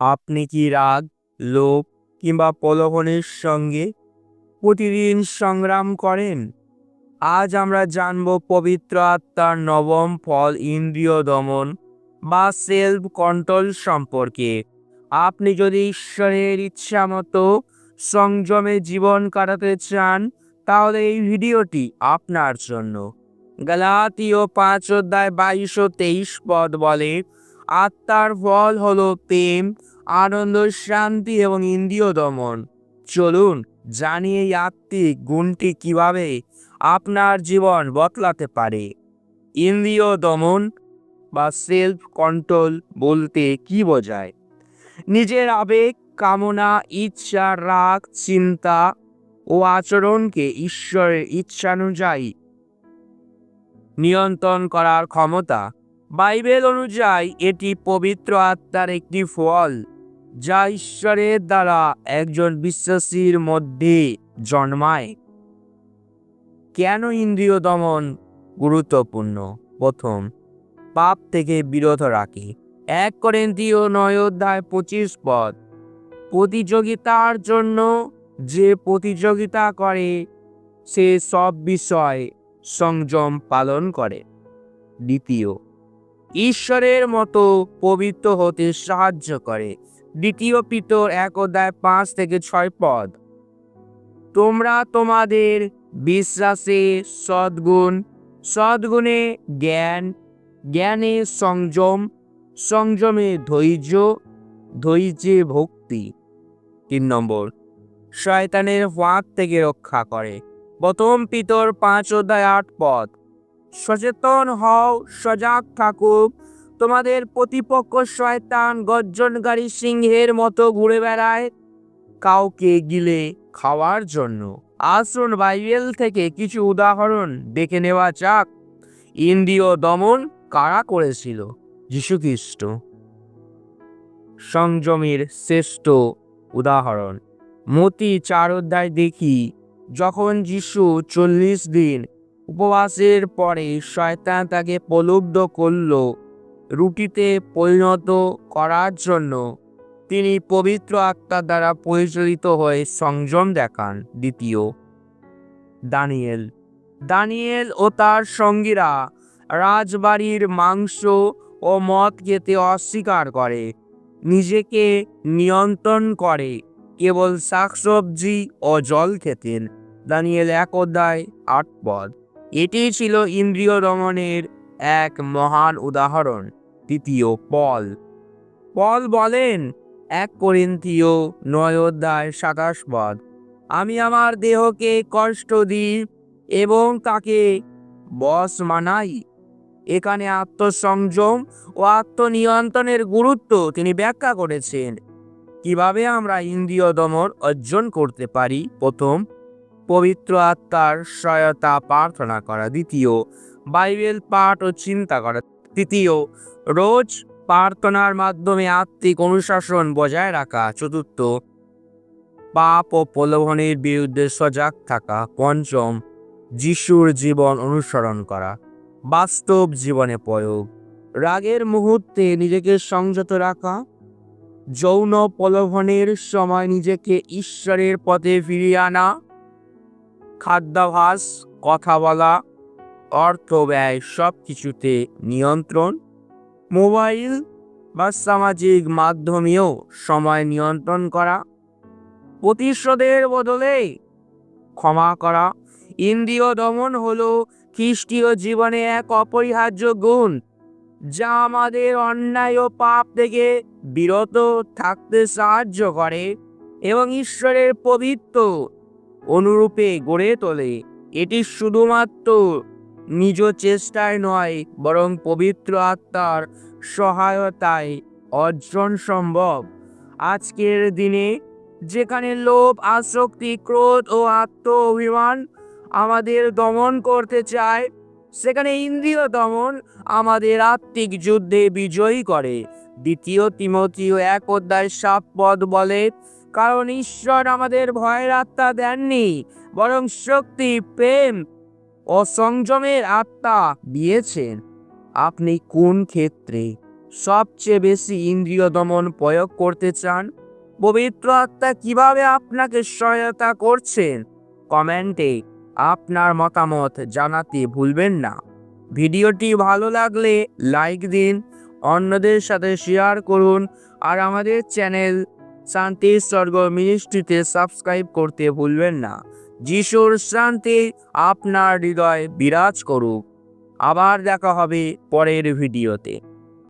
আপনি কি রাগ, লোভ কিংবা প্রলোভনের সঙ্গে প্রতিদিন সংগ্রাম করেন? আজ আমরা জানব পবিত্র আত্মার নবম ফল ইন্দ্রিয় দমন বা সেলফ কন্ট্রোল সম্পর্কে। আপনি যদি ঈশ্বরের ইচ্ছা মতো সংযমে জীবন কাটাতে চান, তাহলে এই ভিডিওটি আপনার জন্য। গালাতীয় পাঁচ অধ্যায় বাইশ ও তেইশ পদ বলে, আত্মার ফল হলো প্রেম আনন্দ, শান্তি এবং ইন্দ্রিয় দমন। চলুন, জানি এই আত্মিক গুণটি কীভাবে আপনার জীবন বদলাতে পারে। ইন্দ্রিয় দমন বা সেলফ কন্ট্রোল বলতে কি বোঝায়? নিজের আবেগ, কামনা, ইচ্ছা, রাগ, চিন্তা ও আচরণকে ঈশ্বরের ইচ্ছানুযায়ী নিয়ন্ত্রণ করার ক্ষমতা বাইবেল অনুযায়ী এটি পবিত্র আত্মার একটি ফল, যা ঈশ্বরের দ্বারা একজন বিশ্বাসীর মধ্যে জন্মায়। কেন ইন্দ্রিয় দমন গুরুত্বপূর্ণ? প্রথম, পাপ থেকে বিরত রাখে। এক করেন্তীয় নয় অধ্যায় পঁচিশ পদ, প্রতিযোগিতার জন্য যে প্রতিযোগিতা করে, সে সব বিষয় সংযম পালন করে। দ্বিতীয় ঈশ্বরের মতো পবিত্র হতে সাহায্য করে। দ্বিতীয় পিতর এক অধ্যায় পাঁচ থেকে ছয় পদ। তোমরা তোমাদের বিশ্বাসে সদ্গুণ। সদ্গুণে জ্ঞান। জ্ঞানে সংযম। সংযমে ধৈর্য। ধৈর্যে ভক্তি। তিন নম্বর। শয়তানের ফাঁক থেকে রক্ষা করে। প্রথম পিতর পাঁচ অধ্যায় আট পদ। সচেতন হও, সজাগ থাকুক। তোমাদের প্রতিপক্ষ শয়তান গর্জনকারী সিংহের মতো ঘুরে বেড়ায় কাউকে গিলে খাওয়ার জন্য। আসুন বাইবেল থেকে কিছু উদাহরণ দেখে নেওয়া যাক। ইন্দ্রিয় দমন কারা করেছিল? যীশুখ্রিস্ট। সংযমের শ্রেষ্ঠ উদাহরণ। মতি চার অধ্যায় দেখি, যখন যিশু চল্লিশ দিন উপবাসের পরে শয়তান তাকে প্রলুব্ধ করল, রুটিতে পরিণত করার জন্য। তিনি পবিত্র আত্মার দ্বারা পরিচালিত হয়ে সংযম দেখান। দ্বিতীয়, দানিয়েল। দানিয়েল ও তার সঙ্গীরা রাজবাড়ির মাংস ও মদ খেতে অস্বীকার করে, নিজেকে নিয়ন্ত্রণ করে, কেবল শাকসবজি ও জল খেতেন। দানিয়েল এক অধ্যায় আট পদ। এটি ছিল ইন্দ্রিয় দমনের এক মহান উদাহরণ তৃতীয় পল। পল বলেন, এক করিন্থীয় নয় অধ্যায় সাতাশ পদ, আমি আমার দেহকে কষ্ট দিই এবং তাকে বস মানাই। এখানে আত্মসংযম ও আত্মনিয়ন্ত্রণের গুরুত্ব তিনি ব্যাখ্যা করেছেন। কীভাবে আমরা ইন্দ্রিয় দমন অর্জন করতে পারি? প্রথম পবিত্র আত্মার সহায়তা প্রার্থনা করা। দ্বিতীয়, বাইবেল পাঠ ও চিন্তা করা। তৃতীয়, রোজ প্রার্থনার মাধ্যমে আত্মিক অনুশাসন বজায় রাখা। চতুর্থ, পাপ ও প্রলোভনের বিরুদ্ধে সজাগ থাকা। পঞ্চম, যিশুর জীবন অনুসরণ করা। বাস্তব জীবনে প্রয়োগ। রাগের মুহূর্তে নিজেকে সংযত রাখা। যৌন প্রলোভনের সময় নিজেকে ঈশ্বরের পথে ফিরিয়ে আনা। খাদ্যাভাস, কথা বলা, অর্থ ব্যয় সব কিছুতে নিয়ন্ত্রণ, মোবাইল বা সামাজিক মাধ্যমেও সময় নিয়ন্ত্রণ করা, প্রতিশোধের বদলে ক্ষমা করা। ইন্দ্রিয় দমন হলো খ্রিস্টীয় জীবনে এক অপরিহার্য গুণ, যা আমাদের অন্যায় ও পাপ থেকে বিরত থাকতে সাহায্য করে এবং ঈশ্বরের পবিত্র অনুরূপে গড়ে তোলে। এটি শুধুমাত্র নিজ চেষ্টায় নয়, বরং পবিত্র আত্মার সহায়তায় অর্জন সম্ভব। আজকের দিনে যেখানে লোভ, আসক্তি, ক্রোধ ও আত্ম অভিমান আমাদের দমন করতে চায়, সেখানে ইন্দ্রিয় দমন আমাদের আত্মিক যুদ্ধে বিজয়ী করে। দ্বিতীয় তিমতীয় এক অধ্যায় সাত পদ বলে কারণ ঈশ্বর আমাদের ভয়ের আত্মা দেননি, বরং শক্তি, প্রেম ও সংযমের আত্মা দিয়েছেন। আপনি কোন ক্ষেত্রে সবচেয়ে বেশি ইন্দ্রিয় দমন প্রয়োগ করতে চান? পবিত্র আত্মা কীভাবে আপনাকে সহায়তা করছেন? কমেন্টে আপনার মতামত জানাতে ভুলবেন না। ভিডিওটি ভালো লাগলে লাইক দিন, অন্যদের সাথে শেয়ার করুন, আর আমাদের চ্যানেল শান্তি স্বর্গ মিনিস্ট্রিতে সাবস্ক্রাইব করতে ভুলবেন না। যিশুর শান্তি আপনার হৃদয় বিরাজ করুক। আবার দেখা হবে পরের ভিডিওতে।